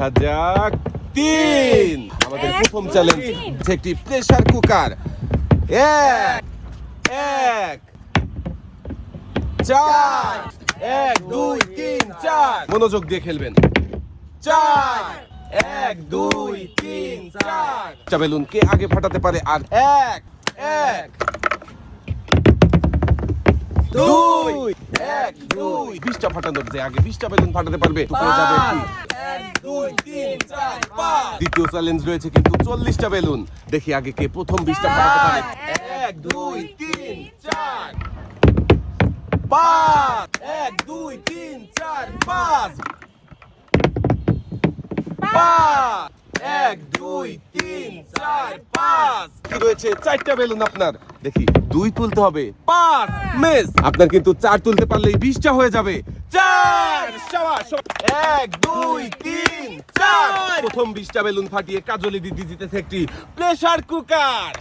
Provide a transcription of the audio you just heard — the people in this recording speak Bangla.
দেখা যাক তিন। আমাদের প্রথম চ্যালেঞ্জ। একটি প্রেসার কুকার এক এক চার এক দুই তিন চার। মনোযোগ দিয়ে খেলবেন। চার এক দুই তিন চার। চা বেলুন কে আগে ফাটাতে পারে আর এক এক দুই। দুই বিশটা ফাটানোর যে আগে বিশটা বেলুন ফাটাতে পারবে টুকরো যাবে। তিন চার পাঁচ। দ্বিতীয় চ্যালেঞ্জ রয়েছে কিন্তু চল্লিশটা বেলুন। দেখি আগে কে প্রথম বিশটা ফাটাতে পারে। এক দুই তিন চার। পাঁচ। এক দুই তিন চার পাঁচ। পাঁচ। এক, দুই, তিন, চার, পাঁচ। কি রয়েছে? চারটা বেলুন আপনার। দেখি, দুই তুলতে হবে। পাঁচ, মিস। আপনার কিন্তু চার তুলতে পারলেই বিশটা হয়ে যাবে। চার। এক, দুই, তিন, চার। প্রথম বিশটা বেলুন ফাটিয়ে কাজলি দিদি জিতেছে একটি প্রেসার কুকার।